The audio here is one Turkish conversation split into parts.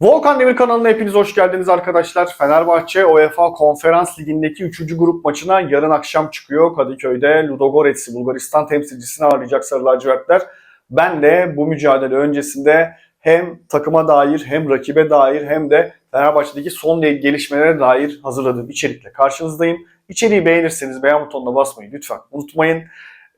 Volkan Demir kanalına hepiniz hoş geldiniz arkadaşlar. Fenerbahçe UEFA Konferans Ligi'ndeki 3. grup maçına yarın akşam çıkıyor. Kadıköy'de Ludogorets'i Bulgaristan temsilcisini ağırlayacak Sarı Lacivertler. Ben de bu mücadele öncesinde hem takıma dair hem rakibe dair hem de Fenerbahçe'deki son gelişmelere dair hazırladığım içerikle karşınızdayım. İçeriği beğenirseniz beğen butonuna basmayı lütfen unutmayın.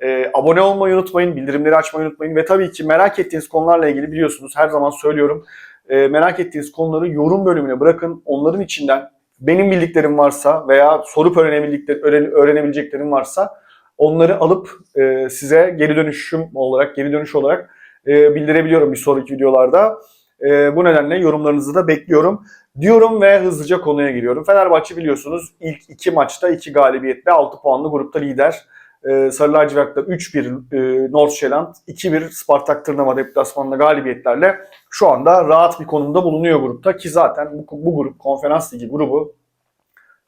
Ee, abone olmayı unutmayın, bildirimleri açmayı unutmayın ve tabii ki merak ettiğiniz konularla ilgili biliyorsunuz her zaman söylüyorum e, merak ettiğiniz konuları yorum bölümüne bırakın. Onların içinden benim bildiklerim varsa veya sorup öğrenebileceklerim varsa onları alıp e, size geri dönüşüm olarak, geri dönüş olarak e, bildirebiliyorum bir sonraki videolarda. E, bu nedenle yorumlarınızı da bekliyorum. Diyorum ve hızlıca konuya giriyorum. Fenerbahçe biliyorsunuz ilk iki maçta iki galibiyetle 6 puanlı grupta lider. Ee, Sarı lacivertler 3-1 e, Nordsjælland, 2-1 Spartak Tırnava deplasmanında galibiyetlerle şu anda rahat bir konumda bulunuyor grupta ki zaten bu, bu grup konferans ligi grubu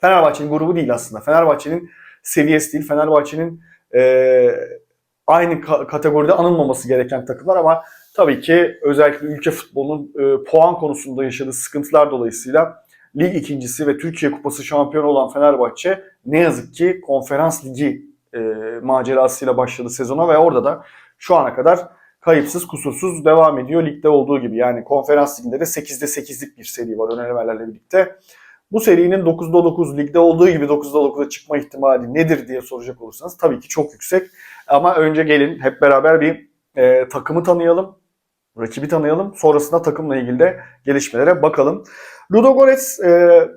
Fenerbahçe'nin grubu değil aslında. Fenerbahçe'nin seviyesi değil. Fenerbahçe'nin e, aynı ka- kategoride anılmaması gereken takımlar ama tabii ki özellikle ülke futbolunun e, puan konusunda yaşadığı sıkıntılar dolayısıyla lig ikincisi ve Türkiye Kupası şampiyonu olan Fenerbahçe ne yazık ki konferans ligi e, macerasıyla başladı sezona ve orada da şu ana kadar kayıpsız kusursuz devam ediyor ligde olduğu gibi. Yani konferans liginde de 8'de 8'lik bir seri var önelemelerle birlikte. Bu serinin 9'da 9 ligde olduğu gibi 9'da 9'a çıkma ihtimali nedir diye soracak olursanız tabii ki çok yüksek. Ama önce gelin hep beraber bir e, takımı tanıyalım, rakibi tanıyalım. Sonrasında takımla ilgili de gelişmelere bakalım. Ludogorets e,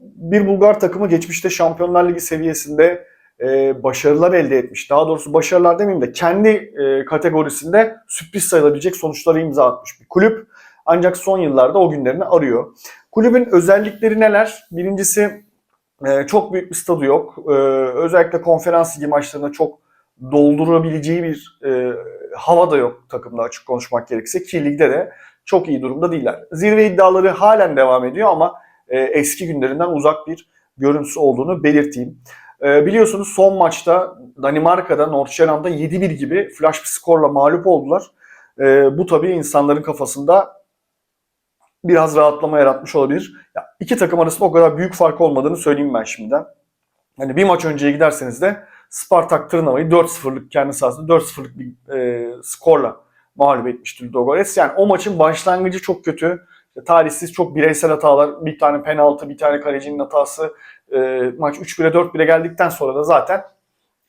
bir Bulgar takımı geçmişte Şampiyonlar Ligi seviyesinde e, başarılar elde etmiş. Daha doğrusu başarılar demeyeyim de kendi e, kategorisinde sürpriz sayılabilecek sonuçlara imza atmış bir kulüp. Ancak son yıllarda o günlerini arıyor. Kulübün özellikleri neler? Birincisi e, çok büyük bir stadı yok. E, özellikle konferans ligi maçlarında çok doldurabileceği bir e, hava da yok takımda açık konuşmak gerekirse. Ki ligde de çok iyi durumda değiller. Zirve iddiaları halen devam ediyor ama e, eski günlerinden uzak bir görüntüsü olduğunu belirteyim. E, biliyorsunuz son maçta Danimarka'da Nordsjælland'da 7-1 gibi flash bir skorla mağlup oldular. E, bu tabii insanların kafasında biraz rahatlama yaratmış olabilir. Ya, iki takım arasında o kadar büyük fark olmadığını söyleyeyim ben şimdiden. Hani bir maç önceye giderseniz de Spartak Tırnava'yı 4-0'lık kendi sahasında 4-0'lık bir e, skorla mağlup etmişti Ludogorets. Yani o maçın başlangıcı çok kötü. Talihsiz çok bireysel hatalar, bir tane penaltı, bir tane kalecinin hatası. E, maç 3-1'e 4-1'e geldikten sonra da zaten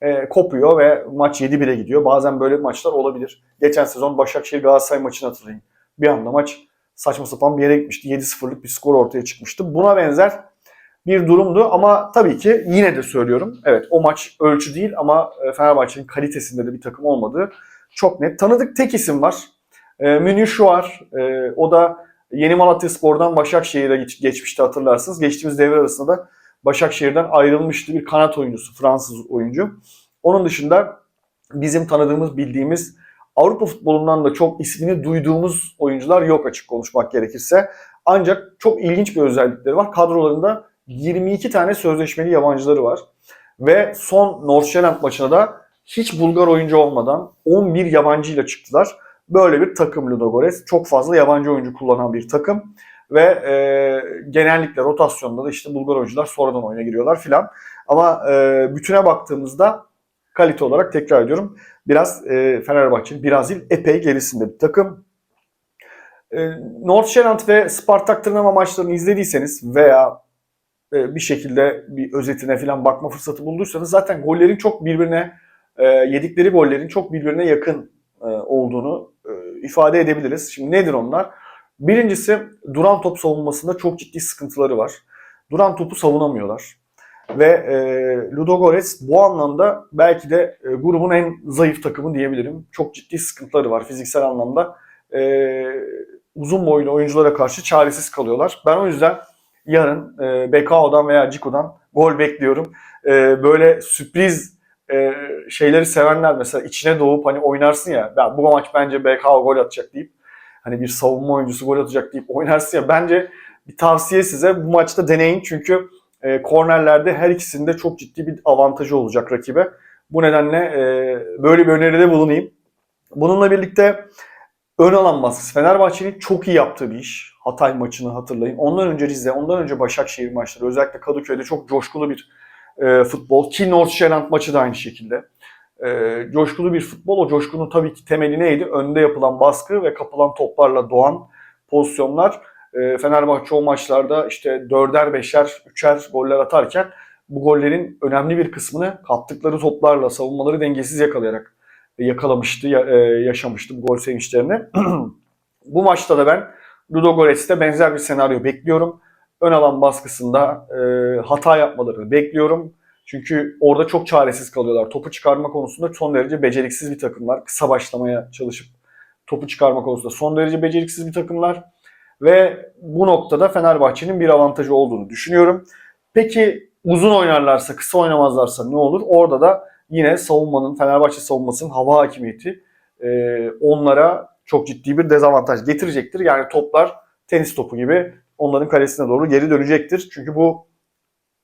e, kopuyor ve maç 7-1'e gidiyor. Bazen böyle maçlar olabilir. Geçen sezon Başakşehir Galatasaray maçını hatırlayın. Bir anda maç saçma sapan bir yere gitmişti. 7-0'lık bir skor ortaya çıkmıştı. Buna benzer bir durumdu ama tabii ki yine de söylüyorum. Evet o maç ölçü değil ama e, Fenerbahçe'nin kalitesinde de bir takım olmadığı çok net. Tanıdık tek isim var. E, Münir var. E, o da Yeni Malatya Spor'dan Başakşehir'e geç, geçmişti hatırlarsınız. Geçtiğimiz devre arasında da Başakşehir'den ayrılmıştı bir kanat oyuncusu, Fransız oyuncu. Onun dışında bizim tanıdığımız, bildiğimiz Avrupa futbolundan da çok ismini duyduğumuz oyuncular yok açık konuşmak gerekirse. Ancak çok ilginç bir özellikleri var. Kadrolarında 22 tane sözleşmeli yabancıları var. Ve son Nordsjælland maçına da hiç Bulgar oyuncu olmadan 11 yabancıyla çıktılar. Böyle bir takım Ludogorets. Çok fazla yabancı oyuncu kullanan bir takım. Ve e, genellikle rotasyonda da işte Bulgar oyuncular sonradan oyuna giriyorlar filan. Ama e, bütüne baktığımızda kalite olarak tekrar ediyorum. Biraz e, Fenerbahçe'nin biraz değil epey gerisinde bir takım. E, Nordsjælland ve Spartak Tırnava maçlarını izlediyseniz veya e, bir şekilde bir özetine falan bakma fırsatı bulduysanız zaten gollerin çok birbirine e, yedikleri gollerin çok birbirine yakın e, olduğunu ifade edebiliriz. Şimdi nedir onlar? Birincisi duran top savunmasında çok ciddi sıkıntıları var. Duran topu savunamıyorlar. Ve e, Ludogorets bu anlamda belki de e, grubun en zayıf takımı diyebilirim. Çok ciddi sıkıntıları var fiziksel anlamda. E, uzun boylu oyunculara karşı çaresiz kalıyorlar. Ben o yüzden yarın e, Bekao'dan veya Ciko'dan gol bekliyorum. E, böyle sürpriz e, şeyleri sevenler mesela içine doğup hani oynarsın ya ben bu maç bence Bekao gol atacak deyip hani bir savunma oyuncusu gol atacak deyip oynarsın ya bence bir tavsiye size bu maçta deneyin çünkü e, kornerlerde her ikisinde çok ciddi bir avantajı olacak rakibe. Bu nedenle e, böyle bir öneride bulunayım. Bununla birlikte ön alan baskısı. Fenerbahçe'nin çok iyi yaptığı bir iş. Hatay maçını hatırlayın. Ondan önce Rize, ondan önce Başakşehir maçları. Özellikle Kadıköy'de çok coşkulu bir e, futbol. Ki Nordsjælland maçı da aynı şekilde. E, coşkulu bir futbol. O coşkunun tabii ki temeli neydi? Önde yapılan baskı ve kapılan toplarla doğan pozisyonlar. E, Fenerbahçe o maçlarda işte dörder, beşer, üçer goller atarken bu gollerin önemli bir kısmını kaptıkları toplarla, savunmaları dengesiz yakalayarak yakalamıştı, ya- e, yaşamıştı bu gol sevinçlerini. bu maçta da ben Ludogorets'te benzer bir senaryo bekliyorum. Ön alan baskısında e, hata yapmalarını bekliyorum. Çünkü orada çok çaresiz kalıyorlar. Topu çıkarma konusunda son derece beceriksiz bir takımlar. Kısa başlamaya çalışıp topu çıkarma konusunda son derece beceriksiz bir takımlar. Ve bu noktada Fenerbahçe'nin bir avantajı olduğunu düşünüyorum. Peki uzun oynarlarsa, kısa oynamazlarsa ne olur? Orada da yine savunmanın, Fenerbahçe savunmasının hava hakimiyeti e, onlara çok ciddi bir dezavantaj getirecektir. Yani toplar tenis topu gibi onların kalesine doğru geri dönecektir. Çünkü bu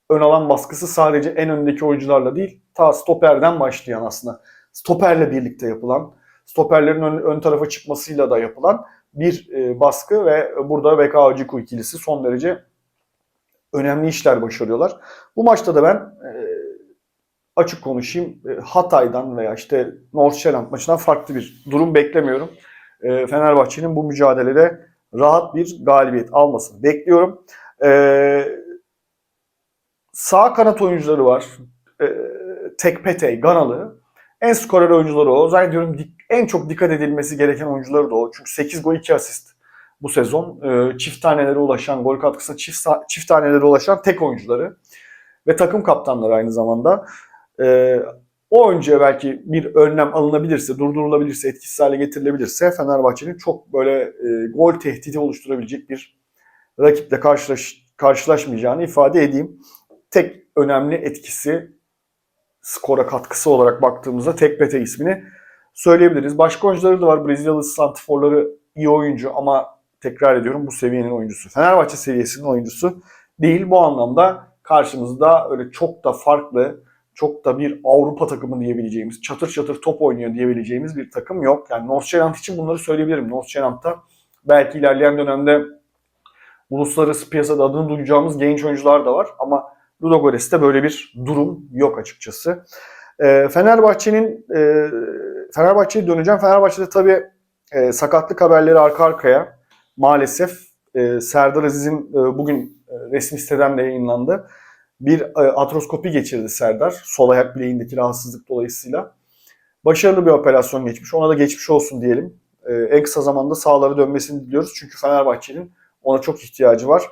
ön alan baskısı sadece en öndeki oyuncularla değil, ta stoperden başlayan aslında. Stoperle birlikte yapılan, stoperlerin ön, ön tarafa çıkmasıyla da yapılan bir e, baskı ve burada Beka Hacıku ikilisi son derece önemli işler başarıyorlar. Bu maçta da ben e, açık konuşayım e, Hatay'dan veya işte Nordsjælland maçından farklı bir durum beklemiyorum. E, Fenerbahçe'nin bu mücadelede rahat bir galibiyet almasını bekliyorum. E, sağ kanat oyuncuları var. E, Tekpete, Ganalı. En skorer oyuncuları o. Zannediyorum en çok dikkat edilmesi gereken oyuncuları da o. Çünkü 8 gol 2 asist bu sezon. E, çift tanelere ulaşan, gol katkısına çift, çift tanelere ulaşan tek oyuncuları. Ve takım kaptanları aynı zamanda. E, o oyuncuya belki bir önlem alınabilirse, durdurulabilirse, etkisiz hale getirilebilirse Fenerbahçe'nin çok böyle e, gol tehdidi oluşturabilecek bir rakiple karşılaş, karşılaşmayacağını ifade edeyim. Tek önemli etkisi skora katkısı olarak baktığımızda Tekpete ismini söyleyebiliriz. Başka oyuncuları da var. Brezilyalı santiforları iyi oyuncu ama tekrar ediyorum bu seviyenin oyuncusu. Fenerbahçe seviyesinin oyuncusu değil. Bu anlamda karşımızda öyle çok da farklı, çok da bir Avrupa takımı diyebileceğimiz, çatır çatır top oynuyor diyebileceğimiz bir takım yok. Yani Nordsjælland için bunları söyleyebilirim. Nordsjælland'da belki ilerleyen dönemde uluslararası piyasada adını duyacağımız genç oyuncular da var ama Ludogorets'te böyle bir durum yok açıkçası. E, Fenerbahçe'nin e, Fenerbahçe'ye döneceğim. Fenerbahçe'de tabii e, sakatlık haberleri arka arkaya maalesef e, Serdar Aziz'in bugün resmi siteden de yayınlandı. Bir e, atroskopi geçirdi Serdar. Sol ayak bileğindeki rahatsızlık dolayısıyla. Başarılı bir operasyon geçmiş. Ona da geçmiş olsun diyelim. E, en kısa zamanda sahalara dönmesini diliyoruz. Çünkü Fenerbahçe'nin ona çok ihtiyacı var.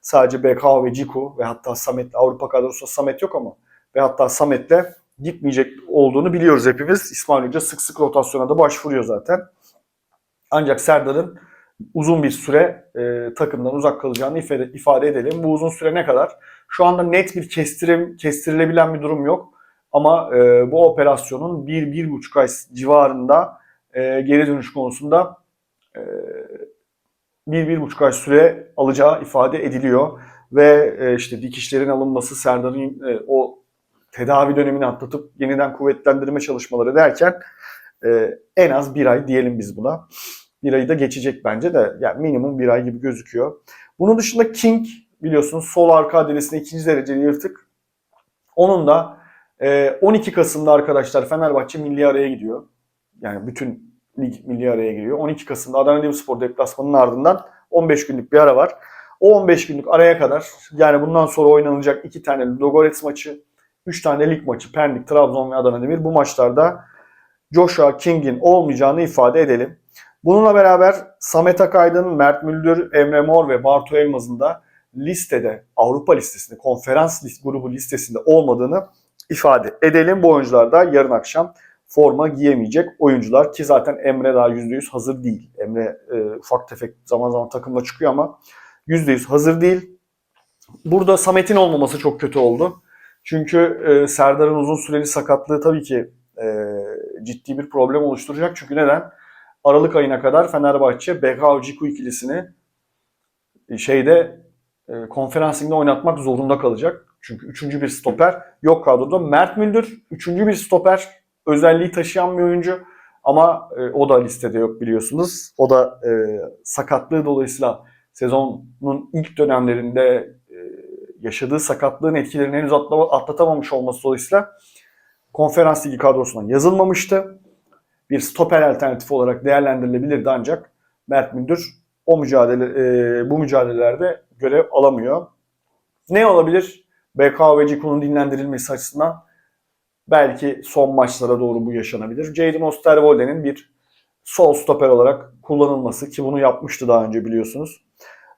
Sadece BK ve Ciku ve hatta Samet'le Avrupa kadrosunda Samet yok ama ve hatta Samet'le gitmeyecek olduğunu biliyoruz hepimiz. İsmail Hoca sık sık rotasyona da başvuruyor zaten. Ancak Serdar'ın uzun bir süre e, takımdan uzak kalacağını ifade, ifade edelim. Bu uzun süre ne kadar? Şu anda net bir kestirim, kestirilebilen bir durum yok. Ama e, bu operasyonun bir, bir buçuk ay civarında e, geri dönüş konusunda e, bir, bir buçuk ay süre alacağı ifade ediliyor. Ve e, işte dikişlerin alınması, Serdar'ın e, o tedavi dönemini atlatıp yeniden kuvvetlendirme çalışmaları derken e, en az bir ay diyelim biz buna. Bir ayı da geçecek bence de yani minimum bir ay gibi gözüküyor. Bunun dışında King biliyorsunuz sol arka adresinde ikinci dereceli yırtık. Onun da e, 12 Kasım'da arkadaşlar Fenerbahçe milli araya gidiyor. Yani bütün lig milli araya giriyor. 12 Kasım'da Adana Demirspor deplasmanının ardından 15 günlük bir ara var. O 15 günlük araya kadar yani bundan sonra oynanacak iki tane Ludogorets maçı, 3 tane lig maçı Pendik, Trabzon ve Adana Demir bu maçlarda Joshua King'in olmayacağını ifade edelim. Bununla beraber Samet Akaydın, Mert Müldür, Emre Mor ve Bartu Elmaz'ın da listede, Avrupa listesinde, konferans list, grubu listesinde olmadığını ifade edelim. Bu oyuncular da yarın akşam forma giyemeyecek oyuncular ki zaten Emre daha %100 hazır değil. Emre e, ufak tefek zaman zaman takımda çıkıyor ama %100 hazır değil. Burada Samet'in olmaması çok kötü oldu. Çünkü e, Serdar'ın uzun süreli sakatlığı tabii ki e, ciddi bir problem oluşturacak. Çünkü neden? Aralık ayına kadar Fenerbahçe Bekao Ciku ikilisini e, şeyde e, konferans liginde oynatmak zorunda kalacak. Çünkü üçüncü bir stoper yok kadroda. Mert Müldür üçüncü bir stoper özelliği taşıyan bir oyuncu. Ama e, o da listede yok biliyorsunuz. O da e, sakatlığı dolayısıyla sezonun ilk dönemlerinde e, yaşadığı sakatlığın etkilerini henüz atlatamamış olması dolayısıyla konferans ligi kadrosuna yazılmamıştı. Bir stoper alternatifi olarak değerlendirilebilirdi ancak Mert Mündür o mücadele e, bu mücadelelerde görev alamıyor. Ne olabilir? BK ve Ciku'nun dinlendirilmesi açısından belki son maçlara doğru bu yaşanabilir. Jadon Osterwolde'nin bir sol stoper olarak kullanılması ki bunu yapmıştı daha önce biliyorsunuz.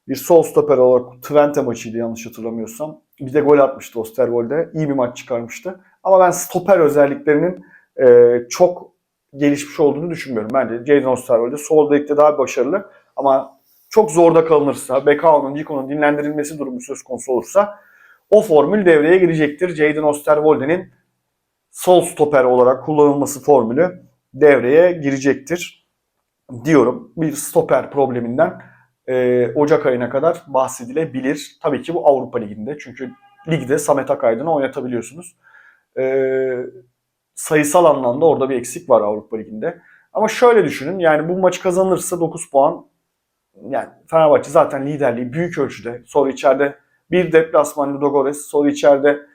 Bir sol stoper olarak Twente maçıydı yanlış hatırlamıyorsam. Bir de gol atmıştı Osterwolde. İyi bir maç çıkarmıştı. Ama ben stoper özelliklerinin e, çok gelişmiş olduğunu düşünmüyorum. Bence Jadon Osterwolde sol bekte daha başarılı ama çok zorda kalınırsa, Bekao'nun, Diko'nun dinlendirilmesi durumu söz konusu olursa o formül devreye girecektir. Jadon Osterwolde'nin sol stoper olarak kullanılması formülü devreye girecektir diyorum. Bir stoper probleminden e, Ocak ayına kadar bahsedilebilir. Tabii ki bu Avrupa Ligi'nde. Çünkü ligde Samet Akaydın'ı oynatabiliyorsunuz. E, sayısal anlamda orada bir eksik var Avrupa Ligi'nde. Ama şöyle düşünün yani bu maçı kazanırsa 9 puan yani Fenerbahçe zaten liderliği büyük ölçüde. Sonra içeride bir deplasman Ludogorets, sonra içeride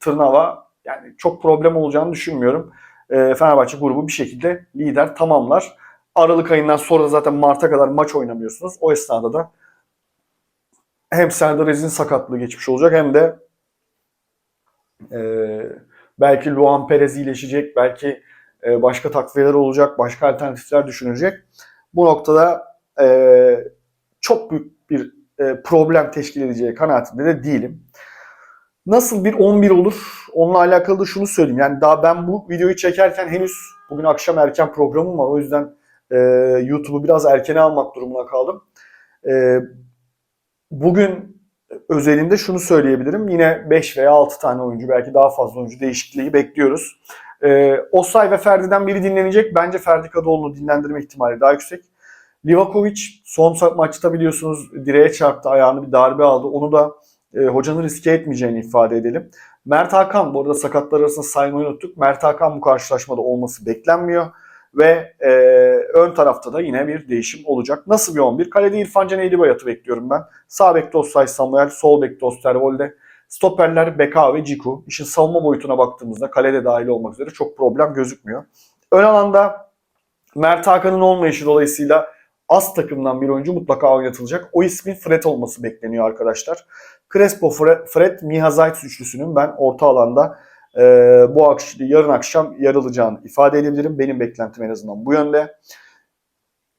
Tırnava yani çok problem olacağını düşünmüyorum. E, Fenerbahçe grubu bir şekilde lider tamamlar. Aralık ayından sonra zaten Mart'a kadar maç oynamıyorsunuz. O esnada da hem Serdar Aziz'in sakatlığı geçmiş olacak hem de e, belki Luan Perez iyileşecek, belki e, başka takviyeler olacak, başka alternatifler düşünülecek. Bu noktada e, çok büyük bir e, problem teşkil edeceği kanaatinde de değilim. Nasıl bir 11 olur? Onunla alakalı da şunu söyleyeyim. Yani daha ben bu videoyu çekerken henüz bugün akşam erken programım var. O yüzden e, YouTube'u biraz erkene almak durumuna kaldım. E, bugün özelinde şunu söyleyebilirim. Yine 5 veya 6 tane oyuncu belki daha fazla oyuncu değişikliği bekliyoruz. E, Osay ve Ferdi'den biri dinlenecek. Bence Ferdi Kadıoğlu'nu dinlendirme ihtimali daha yüksek. Livakovic son maçta biliyorsunuz direğe çarptı, ayağını bir darbe aldı. Onu da e, hocanın riske etmeyeceğini ifade edelim. Mert Hakan, bu arada sakatlar arasında saymayı unuttuk. Mert Hakan bu karşılaşmada olması beklenmiyor. Ve e, ön tarafta da yine bir değişim olacak. Nasıl bir 11? Kalede İrfan Can Eğribayat'ı bekliyorum ben. Sağ bekte Osay Samuel, sol bekte Osterwolde. Stoperler Beka ve Ciku. İşin savunma boyutuna baktığımızda kalede dahil olmak üzere çok problem gözükmüyor. Ön alanda Mert Hakan'ın olmayışı dolayısıyla az takımdan bir oyuncu mutlaka oynatılacak. O ismin Fred olması bekleniyor arkadaşlar. Crespo, Fred, Fred Miha Zayt üçlüsünün ben orta alanda e, bu akşam, yarın akşam yer ifade edebilirim. Benim beklentim en azından bu yönde.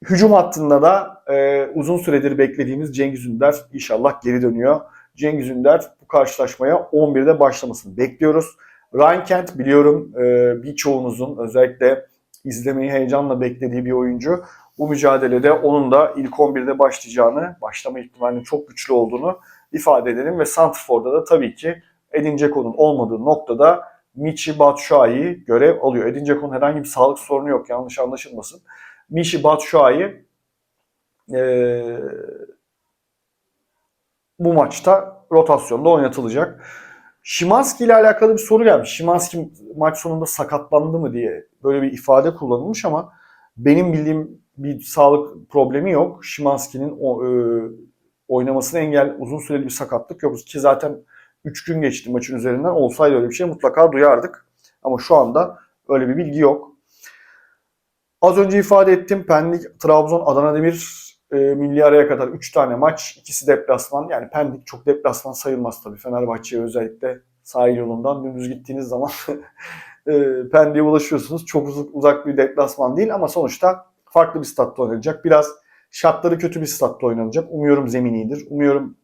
Hücum hattında da e, uzun süredir beklediğimiz Cengiz Ünder inşallah geri dönüyor. Cengiz Ünder bu karşılaşmaya 11'de başlamasını bekliyoruz. Ryan Kent biliyorum e, birçoğunuzun özellikle izlemeyi heyecanla beklediği bir oyuncu. Bu mücadelede onun da ilk 11'de başlayacağını, başlama ihtimalinin çok güçlü olduğunu ifade edelim. Ve Santrfor'da da tabii ki Edin Dzeko'nun olmadığı noktada Michi Batshuayi görev alıyor. Edin Dzeko'nun herhangi bir sağlık sorunu yok yanlış anlaşılmasın. Michi Batshuayi ee, bu maçta rotasyonda oynatılacak. Şimanski ile alakalı bir soru gelmiş. Şimanski maç sonunda sakatlandı mı diye böyle bir ifade kullanılmış ama benim bildiğim bir sağlık problemi yok. Şimanski'nin o, e, oynamasını engel uzun süreli bir sakatlık yok ki zaten 3 gün geçti maçın üzerinden. Olsaydı öyle bir şey mutlaka duyardık. Ama şu anda öyle bir bilgi yok. Az önce ifade ettim. Pendik, Trabzon, Adana Demir e, milli araya kadar 3 tane maç. ikisi deplasman. Yani Pendik çok deplasman sayılmaz tabii. Fenerbahçe'ye özellikle sahil yolundan dümdüz gittiğiniz zaman e, Pendik'e ulaşıyorsunuz. Çok uzak, uzak bir deplasman değil ama sonuçta farklı bir statta oynanacak. Biraz şartları kötü bir statta oynanacak. Umuyorum zemin iyidir. Umuyorum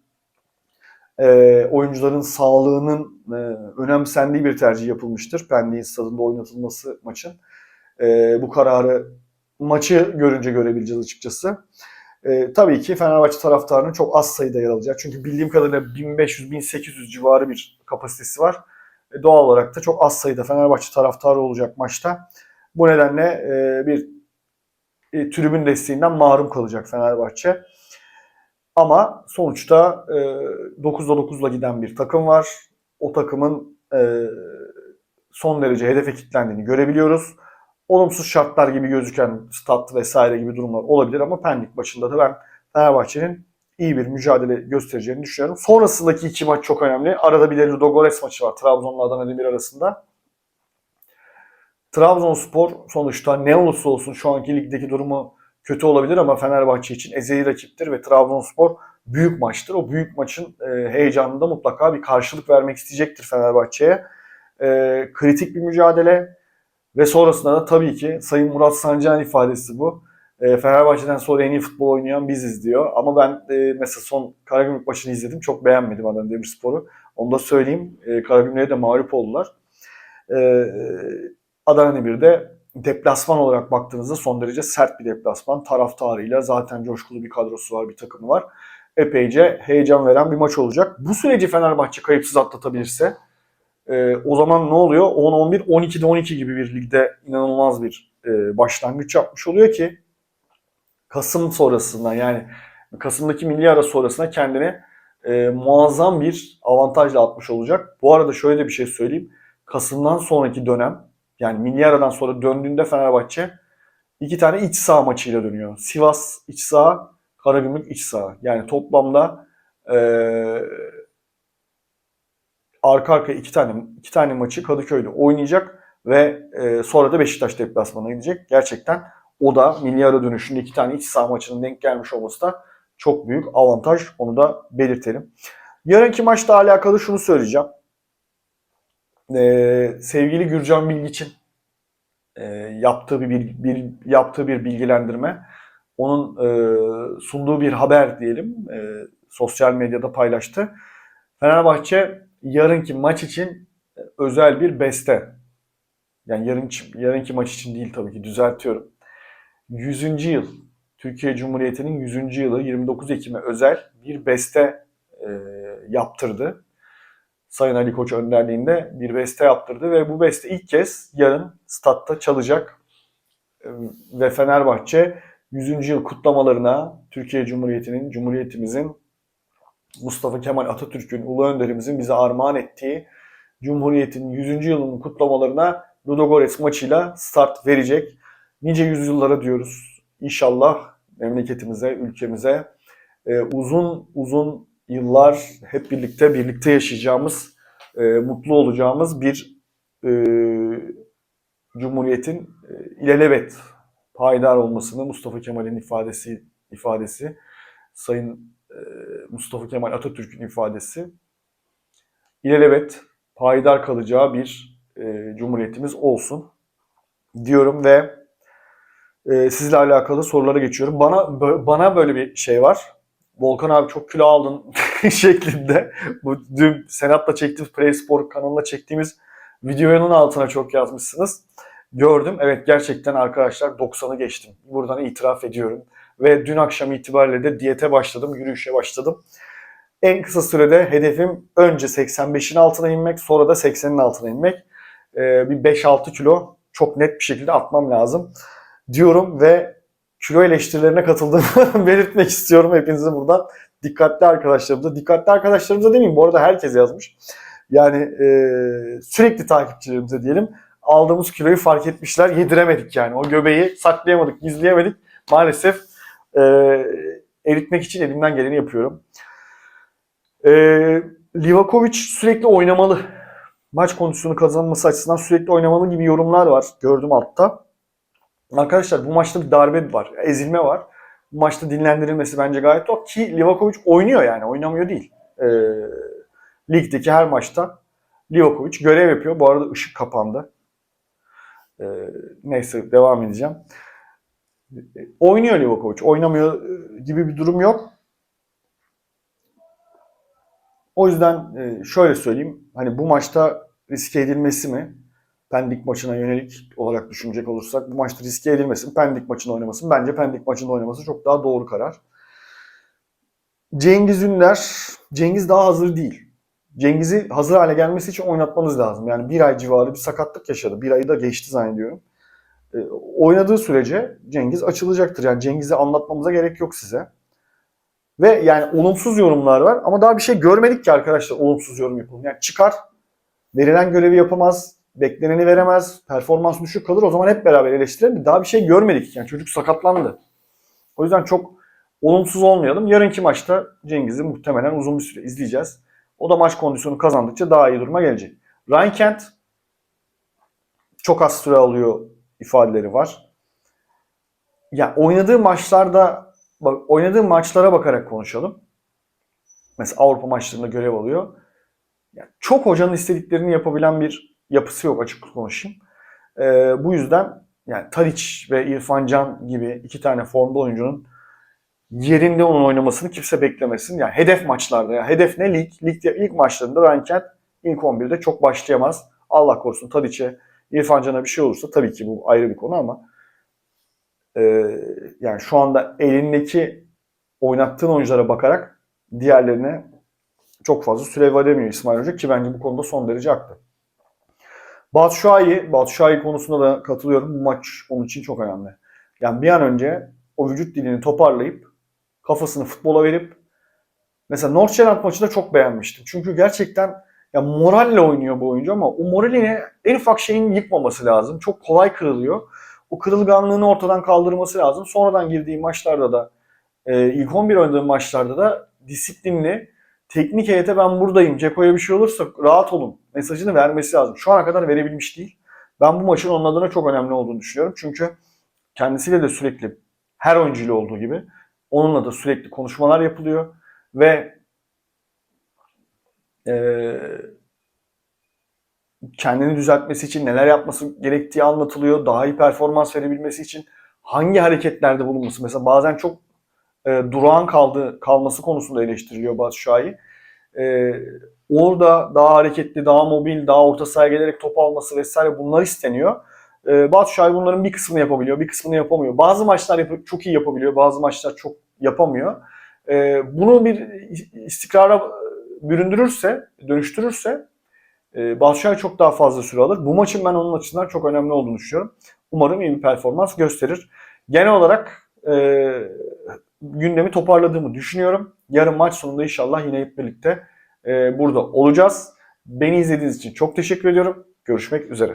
e, oyuncuların sağlığının e, önemsendiği bir tercih yapılmıştır. Pendik'in stadında oynatılması maçın. E, bu kararı maçı görünce görebileceğiz açıkçası. E, tabii ki Fenerbahçe taraftarının çok az sayıda yer alacak. Çünkü bildiğim kadarıyla 1500-1800 civarı bir kapasitesi var. E, doğal olarak da çok az sayıda Fenerbahçe taraftarı olacak maçta. Bu nedenle e, bir e, tribün desteğinden mahrum kalacak Fenerbahçe. Ama sonuçta e, 9'da 9'la giden bir takım var. O takımın e, son derece hedefe kilitlendiğini görebiliyoruz. olumsuz şartlar gibi gözüken stat vesaire gibi durumlar olabilir ama Pendik maçında da ben Fenerbahçe'nin iyi bir mücadele göstereceğini düşünüyorum. Sonrasındaki iki maç çok önemli. Arada bir de Ludogorets maçı var Trabzon'la Adana Demir arasında. Trabzonspor sonuçta ne olursa olsun şu anki ligdeki durumu kötü olabilir ama Fenerbahçe için ezeli rakiptir ve Trabzonspor büyük maçtır. O büyük maçın e, heyecanında mutlaka bir karşılık vermek isteyecektir Fenerbahçe'ye. E, kritik bir mücadele ve sonrasında da tabii ki Sayın Murat Sancı'nın ifadesi bu. E, Fenerbahçe'den sonra en iyi futbol oynayan biziz diyor. Ama ben mesela son Karagümrük maçını izledim. Çok beğenmedim Adana Demirspor'u. Onu da söyleyeyim. E, Karagümrük'e de mağlup oldular. E, Adana Demir'de deplasman olarak baktığınızda son derece sert bir deplasman. Taraftarıyla zaten coşkulu bir kadrosu var, bir takımı var. Epeyce heyecan veren bir maç olacak. Bu süreci Fenerbahçe kayıpsız atlatabilirse e, o zaman ne oluyor? 10-11, 12'de 12 gibi bir ligde inanılmaz bir e, başlangıç yapmış oluyor ki Kasım sonrasında yani Kasım'daki milli ara sonrasında kendini e, muazzam bir avantajla atmış olacak. Bu arada şöyle bir şey söyleyeyim. Kasım'dan sonraki dönem yani milli aradan sonra döndüğünde Fenerbahçe iki tane iç saha maçıyla dönüyor. Sivas iç saha, Karagümrük iç saha. Yani toplamda e, arka arka iki tane iki tane maçı Kadıköy'de oynayacak ve e, sonra da Beşiktaş deplasmanına gidecek. Gerçekten o da milli ara dönüşünde iki tane iç saha maçının denk gelmiş olması da çok büyük avantaj. Onu da belirtelim. Yarınki maçla alakalı şunu söyleyeceğim. Ee, sevgili Gürcan Bilgiç'in e, yaptığı bir, bir, bir yaptığı bir bilgilendirme, onun e, sunduğu bir haber diyelim, e, sosyal medyada paylaştı. Fenerbahçe yarınki maç için özel bir beste. Yani yarın, yarınki maç için değil tabii ki düzeltiyorum. 100. yıl Türkiye Cumhuriyeti'nin 100. yılı 29 Ekim'e özel bir beste e, yaptırdı. Sayın Ali Koç önderliğinde bir beste yaptırdı ve bu beste ilk kez yarın statta çalacak. E, ve Fenerbahçe 100. yıl kutlamalarına Türkiye Cumhuriyeti'nin, Cumhuriyetimizin Mustafa Kemal Atatürk'ün, Ulu Önderimizin bize armağan ettiği Cumhuriyet'in 100. yılının kutlamalarına Ludogorets maçıyla start verecek. Nice yüzyıllara diyoruz. İnşallah memleketimize, ülkemize e, uzun uzun yıllar hep birlikte birlikte yaşayacağımız, e, mutlu olacağımız bir e, cumhuriyetin e, ilelebet payidar olmasını Mustafa Kemal'in ifadesi ifadesi, Sayın e, Mustafa Kemal Atatürk'ün ifadesi ilelebet payidar kalacağı bir e, cumhuriyetimiz olsun diyorum ve e, sizle alakalı sorulara geçiyorum. Bana bana böyle bir şey var. Volkan abi çok kilo aldın şeklinde. Bu dün Senat'la çektiğimiz Play Spor kanalına çektiğimiz videonun altına çok yazmışsınız. Gördüm. Evet gerçekten arkadaşlar 90'ı geçtim. Buradan itiraf ediyorum. Ve dün akşam itibariyle de diyete başladım, yürüyüşe başladım. En kısa sürede hedefim önce 85'in altına inmek, sonra da 80'in altına inmek. Ee, bir 5-6 kilo çok net bir şekilde atmam lazım diyorum ve kilo eleştirilerine katıldığımı belirtmek istiyorum hepinize buradan. Dikkatli arkadaşlarımıza, dikkatli arkadaşlarımıza demeyeyim bu arada herkes yazmış. Yani e, sürekli takipçilerimize diyelim aldığımız kiloyu fark etmişler. Yediremedik yani. O göbeği saklayamadık, gizleyemedik. Maalesef e, eritmek için elimden geleni yapıyorum. E, Livakovic sürekli oynamalı. Maç kondisyonu kazanması açısından sürekli oynamalı gibi yorumlar var. Gördüm altta. Arkadaşlar bu maçta bir darbe var. Ezilme var. Bu maçta dinlendirilmesi bence gayet doğal. Ki Livakovic oynuyor yani. Oynamıyor değil. E, ligdeki her maçta Livakovic görev yapıyor. Bu arada ışık kapandı. E, neyse devam edeceğim. Oynuyor Livakovic. Oynamıyor gibi bir durum yok. O yüzden e, şöyle söyleyeyim. Hani bu maçta riske edilmesi mi? Pendik maçına yönelik olarak düşünecek olursak bu maçta riske edilmesin. Pendik maçında oynamasın. Bence Pendik maçında oynaması çok daha doğru karar. Cengiz Ünder, Cengiz daha hazır değil. Cengiz'i hazır hale gelmesi için oynatmanız lazım. Yani bir ay civarı bir sakatlık yaşadı. Bir ayı da geçti zannediyorum. E, oynadığı sürece Cengiz açılacaktır. Yani Cengiz'i anlatmamıza gerek yok size. Ve yani olumsuz yorumlar var ama daha bir şey görmedik ki arkadaşlar olumsuz yorum yapalım. Yani çıkar, verilen görevi yapamaz, bekleneni veremez, performans düşük kalır. O zaman hep beraber eleştirelim. Daha bir şey görmedik. Yani çocuk sakatlandı. O yüzden çok olumsuz olmayalım. Yarınki maçta Cengiz'i muhtemelen uzun bir süre izleyeceğiz. O da maç kondisyonu kazandıkça daha iyi duruma gelecek. Ryan Kent çok az süre alıyor ifadeleri var. Ya oynadığı maçlarda bak oynadığı maçlara bakarak konuşalım. Mesela Avrupa maçlarında görev alıyor. Yani çok hocanın istediklerini yapabilen bir yapısı yok açık konuşayım. Ee, bu yüzden yani Tadic ve İrfan Can gibi iki tane formda oyuncunun yerinde onun oynamasını kimse beklemesin. Yani hedef maçlarda ya hedef ne lig? Ligde ilk maçlarında Ryan Kent ilk 11'de çok başlayamaz. Allah korusun Tadic'e, İrfan Can'a bir şey olursa tabii ki bu ayrı bir konu ama e, yani şu anda elindeki oynattığın oyunculara bakarak diğerlerine çok fazla süre veremiyor İsmail Hoca ki bence bu konuda son derece haklı. Batu Şua'yı konusunda da katılıyorum. Bu maç onun için çok önemli. Yani bir an önce o vücut dilini toparlayıp kafasını futbola verip mesela Northshireland maçında çok beğenmiştim. Çünkü gerçekten ya moralle oynuyor bu oyuncu ama o moralini en ufak şeyin yıkmaması lazım. Çok kolay kırılıyor. O kırılganlığını ortadan kaldırması lazım. Sonradan girdiği maçlarda da e, ilk 11 oynadığı maçlarda da disiplinli, teknik heyete ben buradayım. Ceko'ya bir şey olursa rahat olun mesajını vermesi lazım. Şu ana kadar verebilmiş değil. Ben bu maçın onun adına çok önemli olduğunu düşünüyorum. Çünkü kendisiyle de sürekli her oyuncuyla olduğu gibi onunla da sürekli konuşmalar yapılıyor ve e, kendini düzeltmesi için neler yapması gerektiği anlatılıyor. Daha iyi performans verebilmesi için hangi hareketlerde bulunması. Mesela bazen çok e, durağan kaldı, kalması konusunda eleştiriliyor Batu Şua'yı. E, orada daha hareketli, daha mobil, daha orta sahaya gelerek top alması vesaire bunlar isteniyor. E, Batu Şua'yı bunların bir kısmını yapabiliyor, bir kısmını yapamıyor. Bazı maçlar yap- çok iyi yapabiliyor, bazı maçlar çok yapamıyor. E, bunu bir istikrara büründürürse, dönüştürürse e, Batshuayi çok daha fazla süre alır. Bu maçın ben onun açısından çok önemli olduğunu düşünüyorum. Umarım iyi bir performans gösterir. Genel olarak e, gündemi toparladığımı düşünüyorum. Yarın maç sonunda inşallah yine hep birlikte e, burada olacağız. Beni izlediğiniz için çok teşekkür ediyorum. Görüşmek üzere.